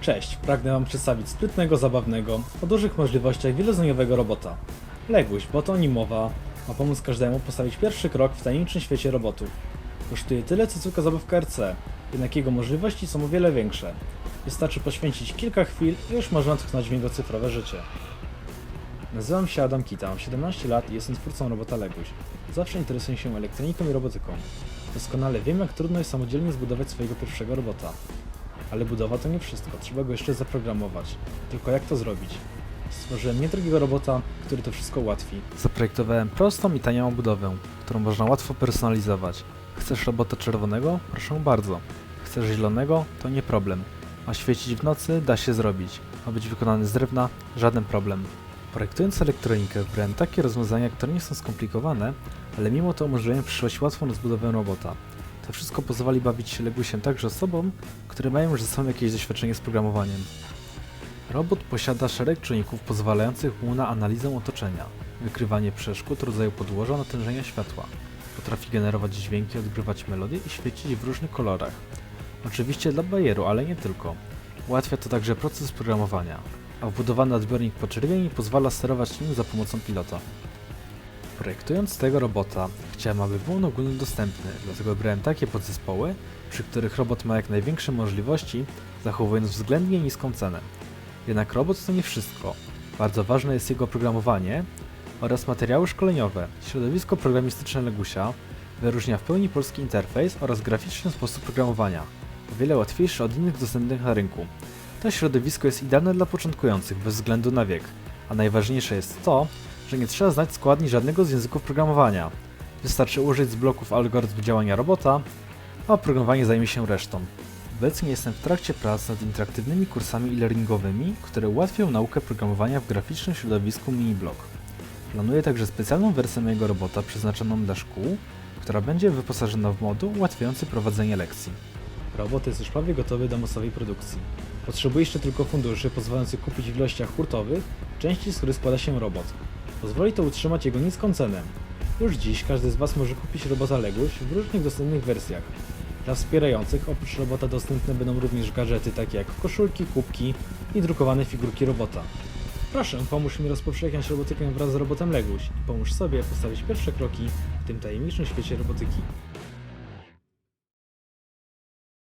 Cześć, pragnę Wam przedstawić sprytnego, zabawnego, o dużych możliwościach wielozoniowego robota. Leguś, bo to o nim mowa, ma pomóc każdemu postawić pierwszy krok w tajemniczym świecie robotów. Kosztuje tyle co zwykła zabawka RC, jednak jego możliwości są o wiele większe. Wystarczy poświęcić kilka chwil i już można tknąć w niego cyfrowe życie. Nazywam się Adam Kita, mam 17 lat i jestem twórcą robota Leguś. Zawsze interesuję się elektroniką i robotyką. Doskonale wiem, jak trudno jest samodzielnie zbudować swojego pierwszego robota. Ale budowa to nie wszystko, trzeba go jeszcze zaprogramować. Tylko jak to zrobić? Stworzyłem niedrogiego robota, który to wszystko ułatwi. Zaprojektowałem prostą i tanią budowę, którą można łatwo personalizować. Chcesz robota czerwonego? Proszę bardzo. Chcesz zielonego? To nie problem. Ma świecić w nocy? Da się zrobić. Ma być wykonany z drewna? Żaden problem. Projektując elektronikę, wybrałem takie rozwiązania, które nie są skomplikowane, ale mimo to umożliwiają w przyszłości łatwą rozbudowę robota. To wszystko pozwoli bawić się Legusiem także osobom, które mają już ze sobą jakieś doświadczenie z programowaniem. Robot posiada szereg czynników pozwalających mu na analizę otoczenia, wykrywanie przeszkód rodzaju podłoża, natężenia światła. Potrafi generować dźwięki, odgrywać melodie i świecić w różnych kolorach. Oczywiście dla bajeru, ale nie tylko. Ułatwia to także proces programowania, a wbudowany odbiornik poczerwieni pozwala sterować nim za pomocą pilota. Projektując tego robota, chciałem, aby był on ogólnodostępny, dlatego wybrałem takie podzespoły, przy których robot ma jak największe możliwości, zachowując względnie niską cenę. Jednak robot to nie wszystko. Bardzo ważne jest jego oprogramowanie oraz materiały szkoleniowe. Środowisko programistyczne Legusia wyróżnia w pełni polski interfejs oraz graficzny sposób programowania, o wiele łatwiejszy od innych dostępnych na rynku. To środowisko jest idealne dla początkujących bez względu na wiek, a najważniejsze jest to, że nie trzeba znać składni żadnego z języków programowania. Wystarczy użyć z bloków algorytm działania robota, a oprogramowanie zajmie się resztą. Obecnie jestem w trakcie prac nad interaktywnymi kursami e-learningowymi, które ułatwią naukę programowania w graficznym środowisku MiniBlock. Planuję także specjalną wersję mojego robota przeznaczoną dla szkół, która będzie wyposażona w moduł ułatwiający prowadzenie lekcji. Robot jest już prawie gotowy do masowej produkcji. Potrzebuje jeszcze tylko funduszy pozwalających kupić w ilościach hurtowych części, z których składa się robot. Pozwoli to utrzymać jego niską cenę. Już dziś każdy z Was może kupić robota Leguś w różnych dostępnych wersjach. Dla wspierających oprócz robota dostępne będą również gadżety takie jak koszulki, kubki i drukowane figurki robota. Proszę, pomóż mi rozpowszechniać robotykę wraz z robotem Leguś i pomóż sobie postawić pierwsze kroki w tym tajemniczym świecie robotyki.